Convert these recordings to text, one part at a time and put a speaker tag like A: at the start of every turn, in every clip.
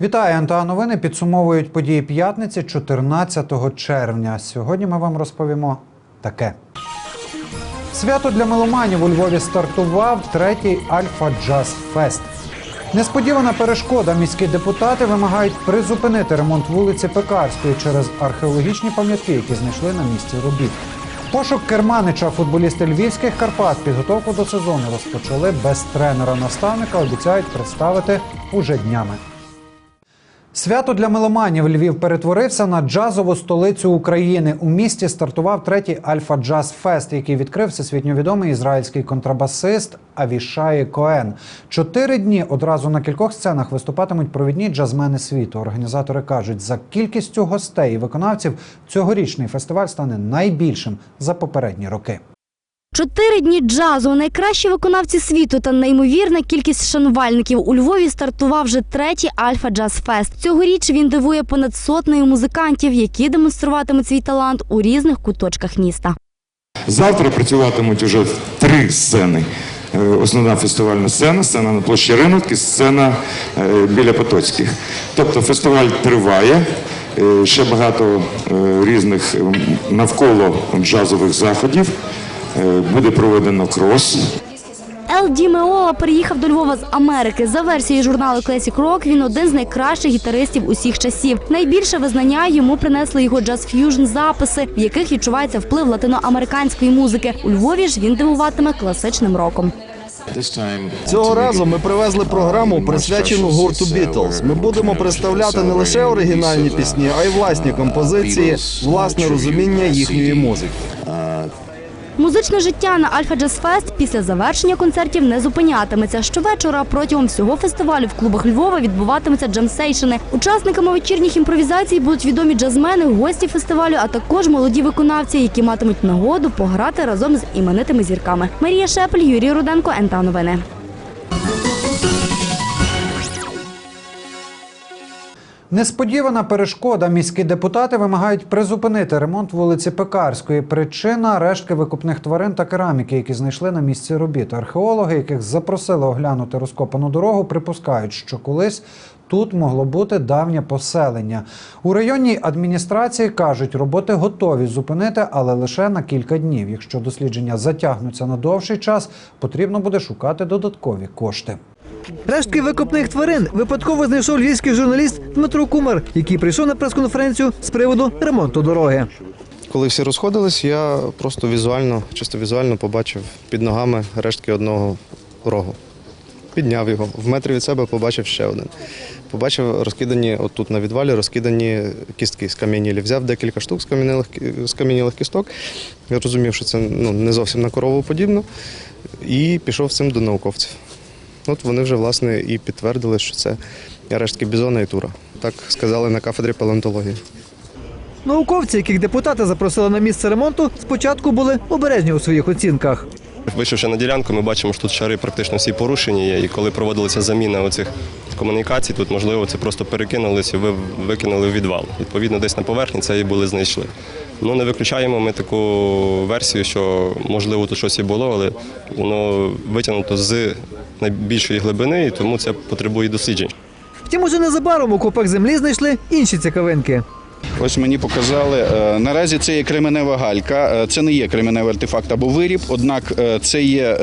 A: Вітаю, НТА Новини підсумовують події п'ятниці 14 червня. Сьогодні ми вам розповімо таке. Свято для меломанів у Львові стартував третій Альфа Джаз Фест. Несподівана перешкода. Міські депутати вимагають призупинити ремонт вулиці Пекарської через археологічні пам'ятки, які знайшли на місці робіт. Пошук керманича футболісти львівських Карпат підготовку до сезону розпочали без тренера-наставника. Обіцяють представити уже днями. Свято для меломанів Львів перетворився на джазову столицю України. У місті стартував третій Альфа Джаз Фест, який відкрив всесвітньо відомий ізраїльський контрабасист Авішаї Коен. Чотири дні одразу на кількох сценах виступатимуть провідні джазмени світу. Організатори кажуть, за кількістю гостей і виконавців цьогорічний фестиваль стане найбільшим за попередні роки.
B: Чотири дні джазу. Найкращі виконавці світу та неймовірна кількість шанувальників у Львові стартував вже третій Альфа Джаз Фест. Цьогоріч він дивує понад сотнею музикантів, які демонструватимуть свій талант у різних куточках міста.
C: Завтра працюватимуть уже три сцени. Е, Основна фестивальна сцена, сцена на площі Ринок і сцена е, біля Потоцьких. Тобто фестиваль триває, е, ще багато різних навколо джазових заходів. Е, Буде проведено крос.
B: Ел Ді Меола переїхав до Львова з Америки. За версією журналу Classic Rock він один з найкращих гітаристів усіх часів. Найбільше визнання йому принесли його джаз-ф'южн записи, в яких відчувається вплив латиноамериканської музики. У Львові ж він дивуватиме класичним роком.
D: Цього разу ми привезли програму, присвячену гурту Бітлз. Ми будемо представляти не лише оригінальні пісні, а й власні композиції, власне розуміння їхньої музики.
B: Музичне життя на Альфа Джаз Фест після завершення концертів не зупинятиметься. Щовечора протягом всього фестивалю в клубах Львова відбуватимуться джемсейшени. Учасниками вечірніх імпровізацій будуть відомі джазмени, гості фестивалю, а також молоді виконавці, які матимуть нагоду пограти разом з іменитими зірками. Марія Шепель, Юрій Руденко, НТА Новини.
A: Несподівана перешкода. Міські депутати вимагають призупинити ремонт вулиці Пекарської. Причина рештки викупних тварин та кераміки, які знайшли на місці робіт. Археологи, яких запросили оглянути розкопану дорогу, припускають, що колись тут могло бути давнє поселення. У районній адміністрації кажуть, роботи готові зупинити, але лише на кілька днів. Якщо дослідження затягнуться на довший час, потрібно буде шукати додаткові кошти.
E: Рештки викопних тварин випадково знайшов львівський журналіст Дмитро Кумар, який прийшов на прес-конференцію з приводу ремонту дороги.
F: Коли всі розходились, я просто візуально, чисто візуально побачив під ногами рештки одного рогу. Підняв його. В метрі від себе побачив ще один. Побачив розкидані, отут на відвалі, розкидані кістки скам'янілі. Взяв декілька штук скам'янілих, скам'янілих кісток. Я розумів, що це ну, не зовсім на корову подібно. І пішов з цим до науковців. От вони вже власне і підтвердили, що це рештки бізона і тура. Так сказали на кафедрі палеонтології.
E: Науковці, яких депутати запросили на місце ремонту, спочатку були обережні у своїх оцінках.
G: Вийшовши на ділянку, ми бачимо, що тут шари практично всі порушені є. І коли проводилася заміна оцих комунікацій, тут можливо це просто перекинулись і ви викинули в відвал. Відповідно, десь на поверхні це і були знайшли. Ну не виключаємо ми таку версію, що можливо тут щось і було, але воно витягнуто з найбільшої глибини, і тому це потребує досліджень.
E: Втім, уже незабаром у копах землі знайшли інші цікавинки.
H: Ось мені показали. е, Наразі це є кременева галька. е, Це не є кременевий артефакт або виріб, однак е, це є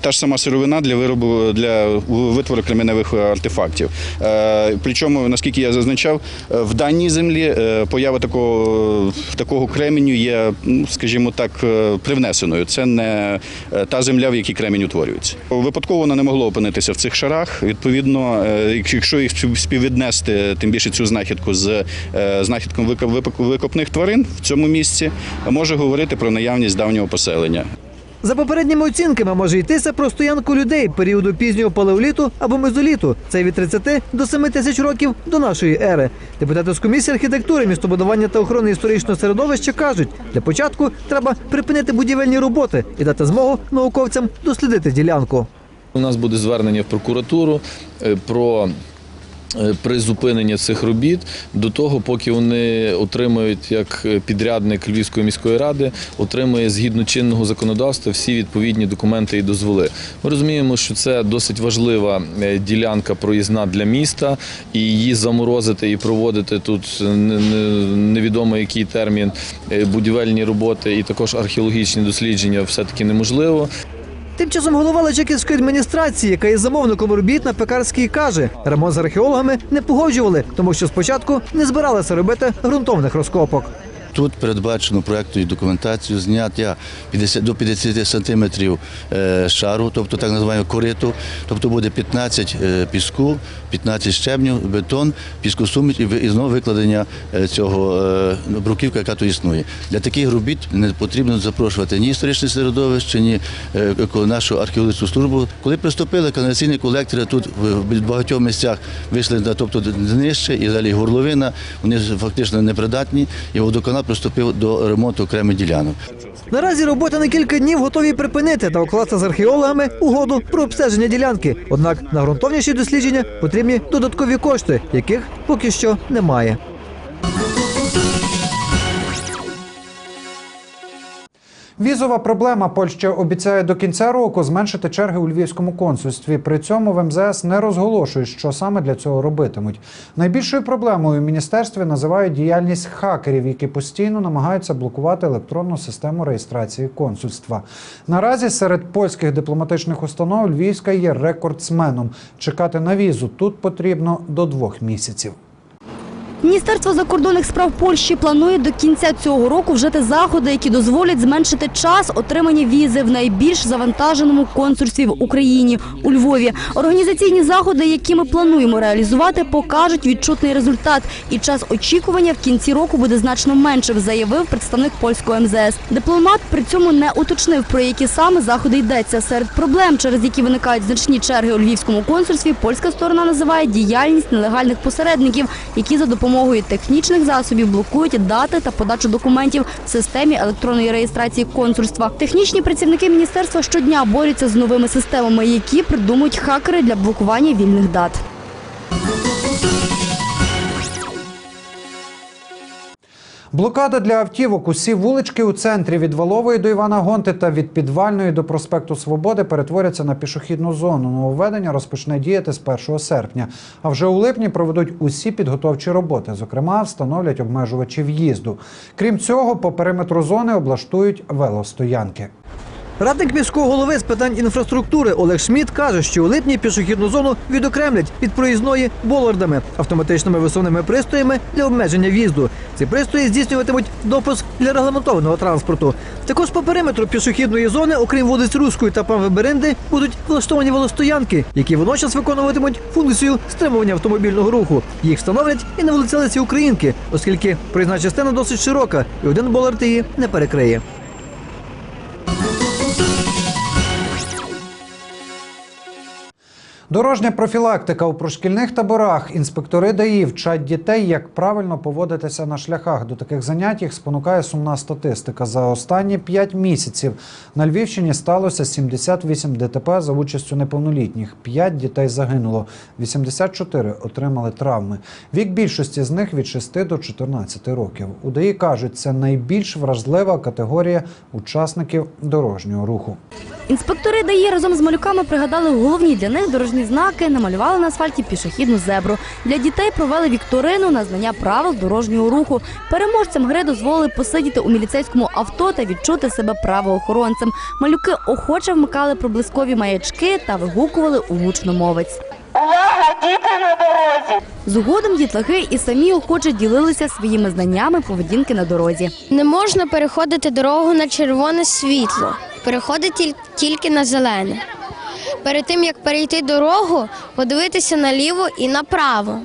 H: та ж сама сировина для виробу для витвору кременевих артефактів. Причому, наскільки я зазначав, в даній землі поява такого, такого кременю є, ну, скажімо так, привнесеною. Це не та земля, в якій кремінь утворюється. Випадково вона не могло опинитися в цих шарах. Відповідно, якщо їх спів- співвіднести, тим більше цю знахідку з знахідком викоп- викопних тварин в цьому місці, може говорити про наявність давнього поселення.
E: За попередніми оцінками може йтися про стоянку людей періоду пізнього палеоліту або мезоліту. Це від 30 до 7 тисяч років до нашої ери. Депутати з комісії архітектури, містобудування та охорони історичного середовища кажуть, для початку треба припинити будівельні роботи і дати змогу науковцям дослідити ділянку.
I: У нас буде звернення в прокуратуру е, про е, При зупиненні цих робіт до того, поки вони отримують як підрядник Львівської міської ради, отримує згідно чинного законодавства всі відповідні документи і дозволи. Ми розуміємо, що це досить важлива е, ділянка проїзна для міста, і її заморозити і проводити тут не- не- невідомо який термін е, будівельні роботи і також археологічні дослідження все таки неможливо.
E: Тим часом голова Личаківської адміністрації, яка є замовником робіт на Пекарській, каже, ремонт з археологами не погоджували, тому що спочатку не збиралися робити ґрунтовних розкопок.
J: Тут передбачено проектною документацією зняття 50, до 50 сантиметрів е, шару, тобто так називаємо кориту, тобто буде 15 е, піску, 15 щебнів, бетон, піскосуміш і, знову викладення е, цього бруківка, яка тут існує. Для таких робіт не потрібно запрошувати ні історичне середовище, ні нашу археологічну службу. Коли приступили каналізаційні колектори, тут в багатьох місцях вийшли тобто нижче і далі горловина, вони фактично непридатні, і водоканал приступив до ремонту окремих ділянок.
E: Наразі роботи на кілька днів готові припинити та укласти з археологами угоду про обстеження ділянки. Однак на ґрунтовніші дослідження потрібні додаткові кошти, яких поки що немає.
A: Візова проблема Польща обіцяє до кінця року зменшити черги у львівському консульстві. При цьому в МЗС не розголошують, що саме для цього робитимуть. Найбільшою проблемою в міністерстві називають діяльність хакерів, які постійно намагаються блокувати електронну систему реєстрації консульства. Наразі серед польських дипломатичних установ Львівська є рекордсменом. Чекати на візу тут потрібно до двох місяців.
B: Міністерство закордонних справ Польщі планує до кінця цього року вжити заходи, які дозволять зменшити час отримання візи в найбільш завантаженому консульстві в Україні у Львові. Організаційні заходи, які ми плануємо реалізувати, покажуть відчутний результат, і час очікування в кінці року буде значно меншим, заявив представник польського МЗС. Дипломат при цьому не уточнив про які саме заходи йдеться. Серед проблем, через які виникають значні черги у львівському консульстві, польська сторона називає діяльність нелегальних посередників, які за допомогою технічних засобів блокують дати та подачу документів в системі електронної реєстрації консульства. Технічні працівники міністерства щодня борються з новими системами, які придумують хакери для блокування вільних дат.
A: Блокада для автівок. Усі вулички у центрі від Валової до Івана Гонти та від Підвальної до проспекту Свободи перетворяться на пішохідну зону. Нововведення розпочне діяти з 1 серпня. А вже у липні проведуть усі підготовчі роботи. Зокрема, встановлять обмежувачі в'їзду. Крім цього, по периметру зони облаштують велостоянки.
E: Радник міського голови з питань інфраструктури Олег Шмідт каже, що у липні пішохідну зону відокремлять від проїзної болардами, автоматичними висувними пристроями для обмеження в'їзду. Ці пристрої здійснюватимуть допуск для регламентованого транспорту. Також по периметру пішохідної зони, окрім вулиць Руської та Павеберенди, будуть влаштовані велостоянки, які водночас виконуватимуть функцію стримування автомобільного руху. Їх встановлять і на вулиці Лесі Українки, оскільки проїзна частина досить широка, і один болард її не перекриє.
A: Дорожня профілактика у прошкільних таборах. Інспектори ДАІ вчать дітей, як правильно поводитися на шляхах. До таких занять їх спонукає сумна статистика. За останні 5 місяців на Львівщині сталося 78 ДТП за участю неповнолітніх. 5 дітей загинуло, 84 отримали травми. Вік більшості з них від 6 до 14 років. У ДАІ кажуть, це найбільш вразлива категорія учасників дорожнього руху.
B: Інспектори ДАІ разом з малюками пригадали головні для них дорожні знаки, намалювали на асфальті пішохідну зебру. Для дітей провели вікторину на знання правил дорожнього руху. Переможцям гри дозволили посидіти у міліцейському авто та відчути себе правоохоронцем. Малюки охоче вмикали проблискові маячки та вигукували у гучномовець.
K: Увага, діти на дорозі!
B: Згодом дітлахи і самі охоче ділилися своїми знаннями поведінки на дорозі.
L: Не можна переходити дорогу на червоне світло, переходити тільки на зелене. Перед тим як перейти дорогу, подивитися наліво і направо.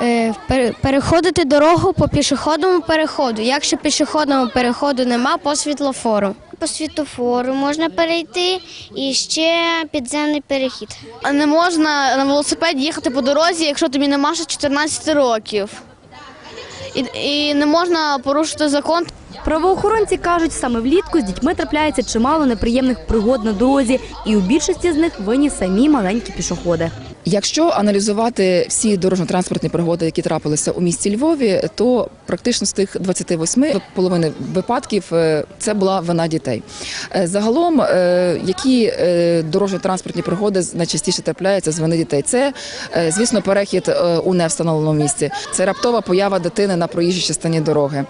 L: Е, Переходити дорогу по пішохідному переходу. Якщо пішохідного переходу нема, по світлофору.
K: По світофору можна перейти і ще підземний перехід.
L: А не можна на велосипеді їхати по дорозі, якщо тобі нема ще 14 років. І, і не можна порушити закон.
B: Правоохоронці кажуть, саме влітку з дітьми трапляється чимало неприємних пригод на дорозі, і у більшості з них винні самі маленькі пішоходи.
M: Якщо аналізувати всі дорожньо-транспортні пригоди, які трапилися у місті Львові, то практично з тих 28 половини випадків е, це була вина дітей. Е, Загалом, е, які дорожньо-транспортні пригоди найчастіше трапляються з вини дітей? Це, звісно, перехід у невстановленому місці, це раптова поява дитини на проїжджій частині дороги,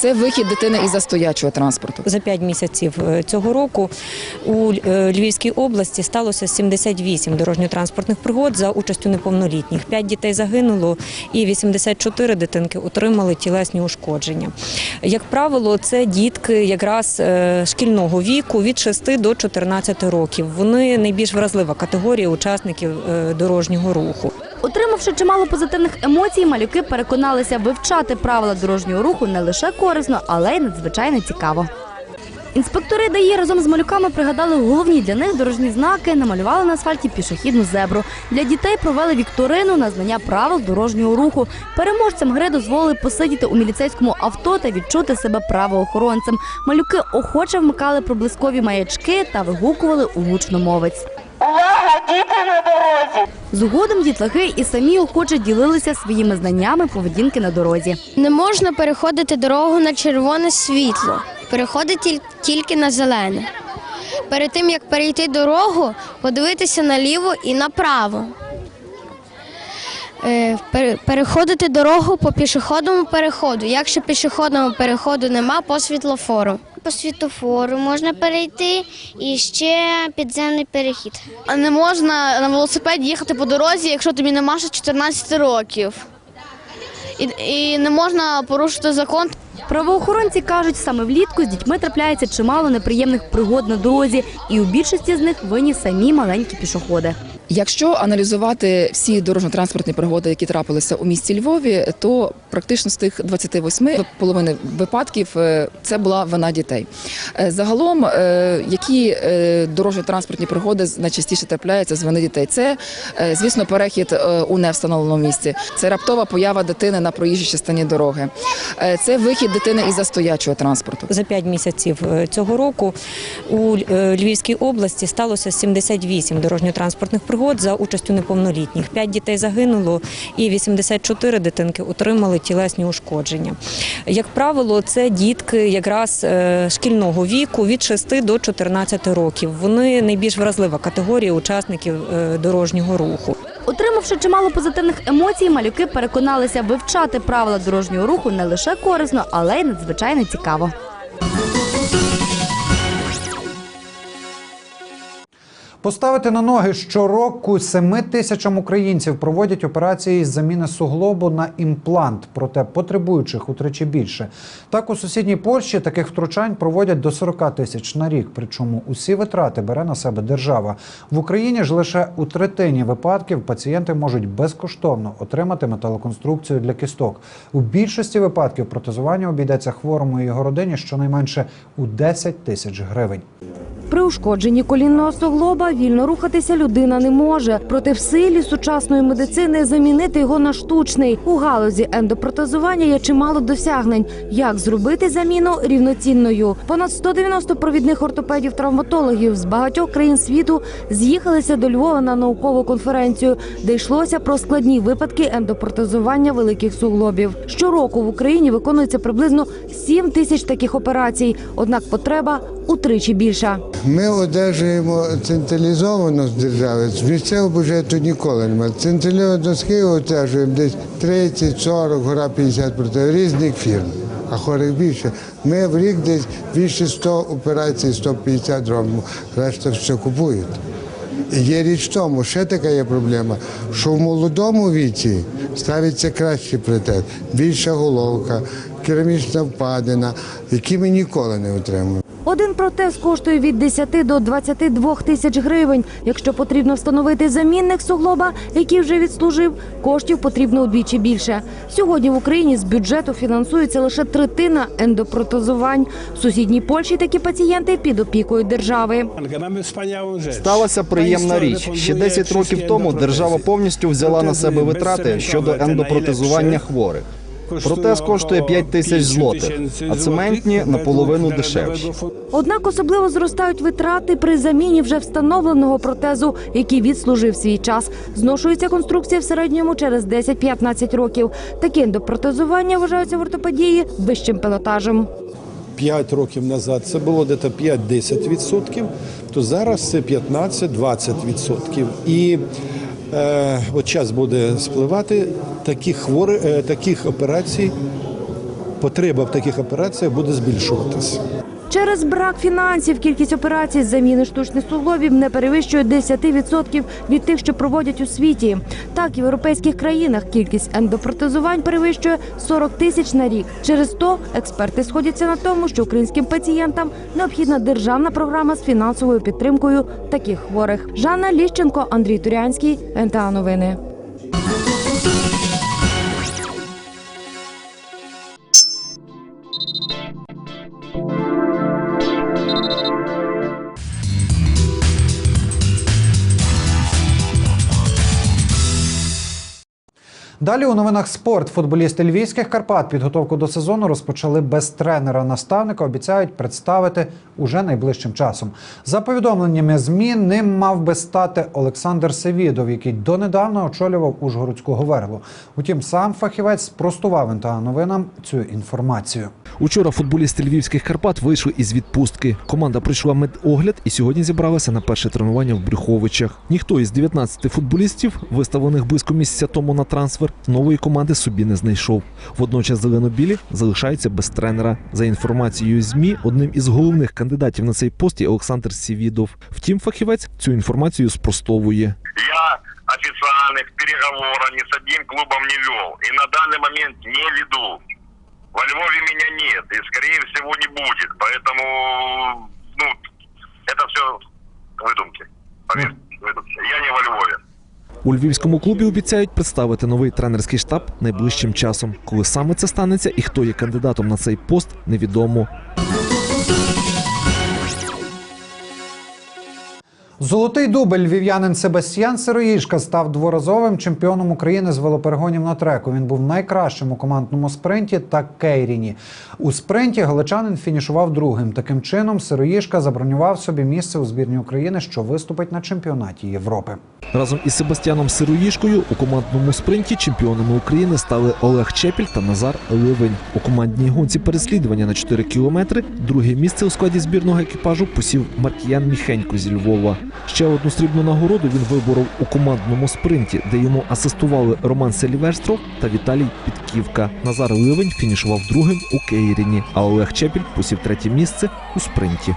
M: це вихід дитини із застоячого транспорту.
N: За 5 місяців цього року у Львівській області сталося 78 дорожньо-транспортних пригод за участю неповнолітніх. 5 дітей загинуло і 84 дитинки отримали тілесні ушкодження. Як правило, це дітки якраз е, шкільного віку від 6 до 14 років. Вони найбільш вразлива категорія учасників е, дорожнього руху.
B: Отримавши чимало позитивних емоцій, малюки переконалися вивчати правила дорожнього руху не лише корисно, але й надзвичайно цікаво. Інспектори ДАІ разом з малюками пригадали головні для них дорожні знаки, намалювали на асфальті пішохідну зебру. Для дітей провели вікторину на знання правил дорожнього руху. Переможцям гри дозволили посидіти у міліцейському авто та відчути себе правоохоронцем. Малюки охоче вмикали проблискові маячки та вигукували у гучномовець. Згодом дітлахи і самі охоче ділилися своїми знаннями поведінки на дорозі.
L: Не можна переходити дорогу на червоне світло. Переходить тільки на зелене. Перед тим як перейти дорогу, подивитися наліво і направо. Е, Переходити дорогу по пішохідному переходу. Якщо пішохідного переходу нема, по світлофору.
K: По світофору можна перейти і ще підземний перехід.
L: А не можна на велосипеді їхати по дорозі, якщо тобі нема ще 14 років. І, і не можна порушити закон.
B: Правоохоронці кажуть, саме влітку з дітьми трапляється чимало неприємних пригод на дорозі, і у більшості з них винні самі маленькі пішоходи.
M: Якщо аналізувати всі дорожньо-транспортні пригоди, які трапилися у місті Львові, то практично з тих 28 половини випадків е, це була вина дітей. Е, Загалом, е, які дорожньо-транспортні пригоди найчастіше трапляються з вини дітей? Це, звісно, перехід у невстановленому місці, це раптова поява дитини на проїжджій частині дороги, це вихід дитини із застоячого транспорту.
N: За 5 місяців цього року у Львівській області сталося 78 дорожньо-транспортних пригод за участю неповнолітніх. 5 дітей загинуло і 84 дитинки отримали тілесні ушкодження. Як правило, це дітки якраз е, шкільного віку від 6 до 14 років. Вони найбільш вразлива категорія учасників е, дорожнього руху.
B: Отримавши чимало позитивних емоцій, малюки переконалися вивчати правила дорожнього руху не лише корисно, але й надзвичайно цікаво.
A: Поставити на ноги щороку 7 тисячам українців проводять операції з заміни суглобу на імплант, проте потребуючих утричі більше. Так у сусідній Польщі таких втручань проводять до 40 тисяч на рік. Причому усі витрати бере на себе держава. В Україні ж лише у третині випадків пацієнти можуть безкоштовно отримати металоконструкцію для кісток. У більшості випадків протезування обійдеться хворому і його родині щонайменше у 10 тисяч гривень.
O: При ушкодженні колінного суглоба вільно рухатися людина не може. Проте в силі сучасної медицини замінити його на штучний. У галузі ендопротезування є чимало досягнень. Як зробити заміну рівноцінною? Понад 190 провідних ортопедів-травматологів з багатьох країн світу з'їхалися до Львова на наукову конференцію, де йшлося про складні випадки ендопротезування великих суглобів. Щороку в Україні виконується приблизно 7 тисяч таких операцій. Однак потреба утричі більша.
P: Ми одержуємо централізовано з держави. З місцевого бюджету ніколи немає. Централізовано з Києва одержуємо десь 30, 40, гора 50 проти різних фірм. А хворих більше. Ми в рік десь більше 100 операцій, 150 робимо. Решта все купують. І Є річ в тому, ще така є проблема, що в молодому віці ставиться кращий притет, більша головка, керамічна впадина, які ми ніколи не отримуємо.
O: Один протез коштує від 10 до 22 тисяч гривень. Якщо потрібно встановити замінник суглоба, який вже відслужив, коштів потрібно удвічі більше. Сьогодні в Україні з бюджету фінансується лише третина ендопротезувань. В сусідній Польщі такі пацієнти під опікою держави.
D: Сталася приємна річ. Ще 10 років тому держава повністю взяла на себе витрати щодо ендопротезування хворих. Протез коштує 5 тисяч злотих, а цементні наполовину дешевші.
O: Однак особливо зростають витрати при заміні вже встановленого протезу, який відслужив свій час. Зношується конструкція в середньому через 10-15 років. Такі ендопротезування вважаються в ортопедії вищим пілотажем.
Q: 5 років назад це було десь 5-10%, то зараз це 15-20%. І от час буде спливати таких хворих, е, таких операцій, потреба в таких операціях буде збільшуватися.
O: Через брак фінансів кількість операцій з заміни штучних суглобів не перевищує 10% від тих, що проводять у світі. Так, в європейських країнах кількість ендопротезувань перевищує 40 тисяч на рік. Через то експерти сходяться на тому, що українським пацієнтам необхідна державна програма з фінансовою підтримкою таких хворих. Жанна Ліщенко, Андрій Турянський, НТА Новини.
A: Далі у новинах спорт. Футболісти львівських Карпат підготовку до сезону розпочали без тренера. Наставника обіцяють представити уже найближчим часом. За повідомленнями ЗМІ, ним мав би стати Олександр Севідов, який донедавна очолював Ужгородську Говерлу. Утім, сам фахівець спростував НТА новинам цю інформацію.
R: Учора футболісти львівських Карпат вийшли із відпустки. Команда пройшла медогляд і сьогодні зібралася на перше тренування в Брюховичах. Ніхто із 19 футболістів, виставлених близько місяця тому на трансфер, нової команди собі не знайшов. Водночас зеленобілі залишаються без тренера. За інформацією ЗМІ, одним із головних кандидатів на цей пост є Олександр Сівідов. Втім, фахівець цю інформацію спростовує.
S: Я официальных переговоров ни с одним клубом не вел. И на данный момент не веду. Во Львове меня нет. И, скорее всего, не будет. Поэтому,
R: У львівському клубі обіцяють представити новий тренерський штаб найближчим часом. Коли саме це станеться і хто є кандидатом на цей пост, невідомо.
A: Золотий дубль львів'янин Себастьян Сироїшка став дворазовим чемпіоном України з велоперегонів на треку. Він був найкращим у командному спринті та кейріні. У спринті галичанин фінішував другим. Таким чином, Сироїшка забронював собі місце у збірні України, що виступить на чемпіонаті Європи.
R: Разом із Себастьяном Сироїшкою у командному спринті чемпіонами України стали Олег Чепіль та Назар Ливень. У командній гонці переслідування на 4 кілометри друге місце у складі збірного екіпажу посів Маркіян Міхенько зі Львова. Ще одну срібну нагороду він виборов у командному спринті, де йому асистували Роман Селіверстров та Віталій Підківка. Назар Ливень фінішував другим у Кейріні, а Олег Чепіль посів третє місце у спринті.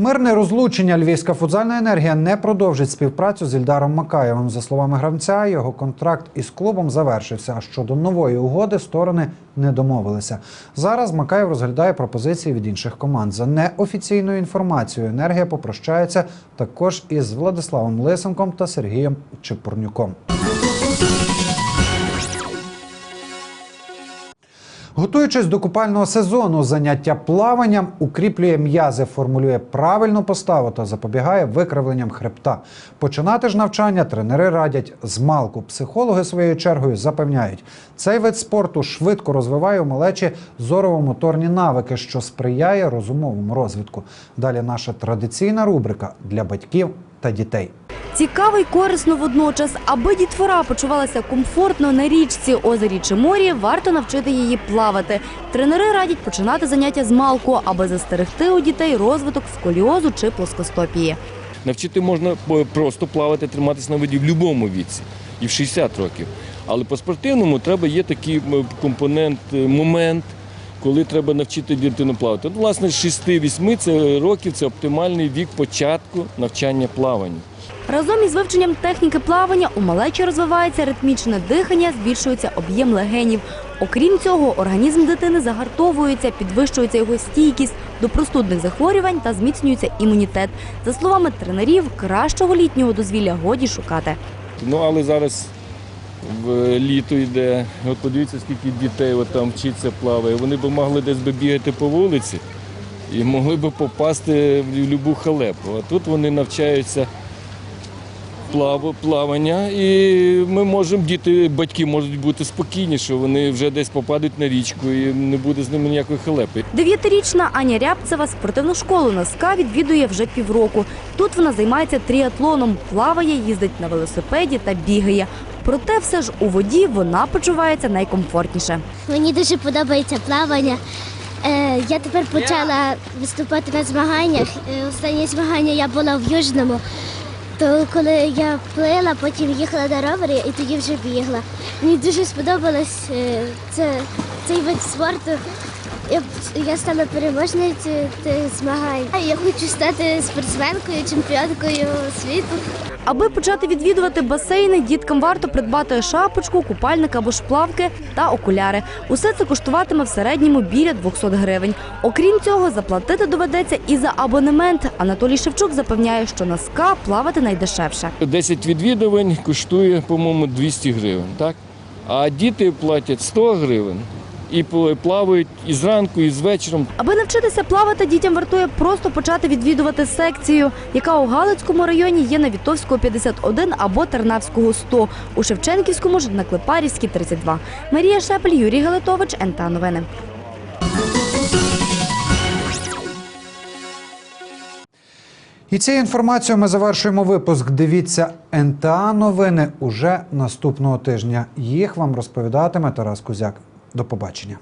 A: Мирне розлучення львівська футзальна енергія не продовжить співпрацю з Ільдаром Макаєвим. За словами гравця, його контракт із клубом завершився. А щодо нової угоди сторони не домовилися. Зараз Макаєв розглядає пропозиції від інших команд. За неофіційною інформацією, енергія попрощається також із Владиславом Лисенком та Сергієм Чепурнюком. Готуючись до купального сезону, заняття плаванням укріплює м'язи, формулює правильну поставу та запобігає викривленням хребта. Починати ж навчання тренери радять з малку. Психологи своєю чергою запевняють, цей вид спорту швидко розвиває у малечі зорово-моторні навики, що сприяє розумовому розвитку. Далі наша традиційна рубрика для батьків та дітей.
B: Цікаво й корисно водночас, аби дітвора почувалася комфортно на річці, озері чи морі, варто навчити її плавати. Тренери радять починати заняття з малку, аби застерегти у дітей розвиток сколіозу чи плоскостопії.
T: Навчити можна просто плавати, триматися на воді в будь-якому віці і в 60 років. Але по спортивному треба є такий компонент, е, момент, коли треба навчити дитину плавати. От, власне, з 6-8 років це оптимальний вік початку навчання плаванню.
B: Разом із вивченням техніки плавання у малечі розвивається ритмічне дихання, збільшується об'єм легенів. Окрім цього, організм дитини загартовується, підвищується його стійкість до простудних захворювань та зміцнюється імунітет. За словами тренерів, кращого літнього дозвілля годі шукати.
T: Ну але зараз літо йде. От подивіться, скільки дітей от там вчиться плаває. Вони б могли десь би бігати по вулиці і могли б попасти в будь-яку халепу. А тут вони навчаються плав- плавання, і ми можемо, діти, батьки можуть бути спокійні, що вони вже десь попадуть на річку і не буде з ними ніякої халепи.
B: Дев'ятирічна Аня Рябцева спортивну школу на СКА відвідує вже півроку. Тут вона займається тріатлоном, плаває, їздить на велосипеді та бігає. Проте все ж у воді вона почувається найкомфортніше.
K: Мені дуже подобається плавання. Е, я тепер почала виступати на змаганнях. Е, останні змагання я була в Южному. То коли я плила, потім їхала на ровері і тоді вже бігла. Мені дуже сподобалось е, це, цей вид спорту. Я, я стала переможницею змагань. Я хочу стати спортсменкою, чемпіонкою світу.
B: Аби почати відвідувати басейни, діткам варто придбати шапочку, купальник або ж плавки та окуляри. Усе це коштуватиме в середньому біля 200 гривень. Окрім цього, заплатити доведеться і за абонемент. Анатолій Шевчук запевняє, що на СКА плавати найдешевше.
T: 10 відвідувань коштує, по-моєму, 200 гривень, так? А діти платять 100 гривень і плавають і зранку, і з вечором.
B: Аби навчитися плавати, дітям вартує просто почати відвідувати секцію, яка у Галицькому районі є на Вітовського 51 або Тернавського 100, у Шевченківському ж на Клепарівській 32. Марія Шепель, Юрій Галитович, НТА Новини.
A: І цією інформацією ми завершуємо випуск. Дивіться НТА новини уже наступного тижня. Їх вам розповідатиме Тарас Кузяк. До побачення.